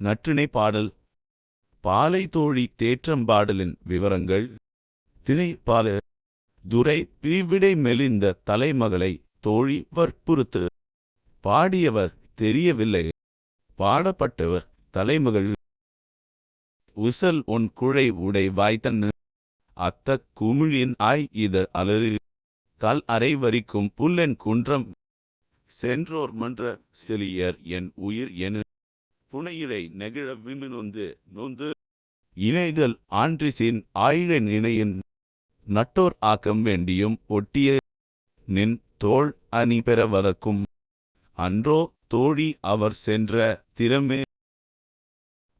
நற்றிணை பாடல். பாலை தோழி தேற்றம்பாடலின் விவரங்கள். திணை பால. துரை பிரிவிடை மெலிந்த தலைமகளை தோழி வற்புறுத்து. பாடியவர் தெரியவில்லை. பாடப்பட்டவர் தலைமகள். உசல் ஒன் குழை உடை வாய்த்தன் அத்த குமிழின் ஆய் இதழ் அலறு. கல் அரை வரிக்கும் புல்லென் குன்றம். சென்றோர் மன்ற செலியர் என் உயிர் என. புனையிலை நெகிழ விமினொந்து நொந்து இணைதல் ஆன்றிசின் ஆயிழ நினையின் நட்டோர் ஆக்கம் வேண்டியும் ஒட்டிய நின் தோள் அணி பெற வளர்க்கும். அன்றோ தோழி அவர் சென்ற திறமே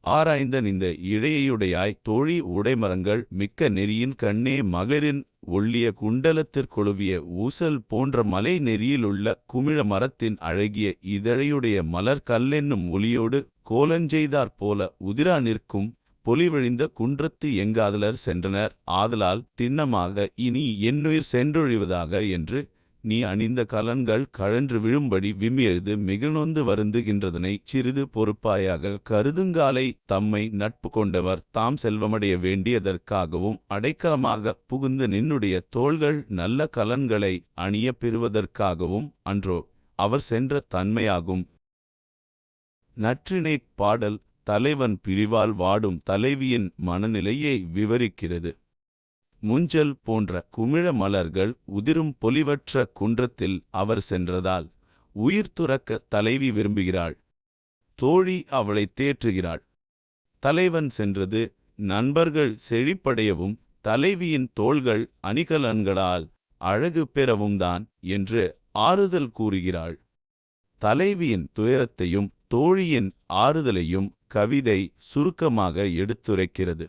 ஆராய்ந்த நிந்த இழையுடையாய் தோழி உடைமரங்கள் மிக்க நெறியின் கண்ணே மகளிரின் ஒள்ளிய குண்டலத்திற்கொழுவிய ஊசல் போன்ற மலை நெறியிலுள்ள குமிழ மரத்தின் அழகிய இதழையுடைய மலர் கல்லென்னும் ஒளியோடு கோலஞ்செய்தாற் போல உதிரா நிற்கும் பொலிவழிந்த குன்றத்து எங்காதலர் சென்றனர். ஆதலால் திண்ணமாக இனி என்னுயிர் சென்றொழிவதாக என்று நீ அணிந்த கலன்கள் கழன்று விழும்படி விம்மியெழுது மிகுநொந்து வருந்துகின்றதனை சிறிது பொறுப்பாயாக கருதுங்காலை தம்மை நட்பு கொண்டவர் தாம் செல்வமடைய வேண்டியதற்காகவும் அடைக்கலமாக புகுந்து நின்னுடைய தோள்கள் நல்ல கலன்களை அணிய பெறுவதற்காகவும் அன்றோ அவர் சென்ற தன்மையாகும். நற்றினைப் பாடல் தலைவன் பிரிவால் வாடும் தலைவியின் மனநிலையை விவரிக்கிறது. முஞ்சல் போன்ற குமிழ மலர்கள் உதிரும் பொலிவற்ற குன்றத்தில் அவர் சென்றதால் உயிர் துறக்க தலைவி விரும்புகிறாள். தோழி அவளை தேற்றுகிறாள். தலைவன் சென்றது நண்பர்கள் செழிப்படையவும் தலைவியின் தோள்கள் அணிகலன்களால் அழகு பெறவும் தான் என்று ஆறுதல் கூறுகிறாள். தலைவியின் துயரத்தையும் தோழியின் ஆறுதலையும் கவிதை சுருக்கமாக எடுத்துரைக்கிறது.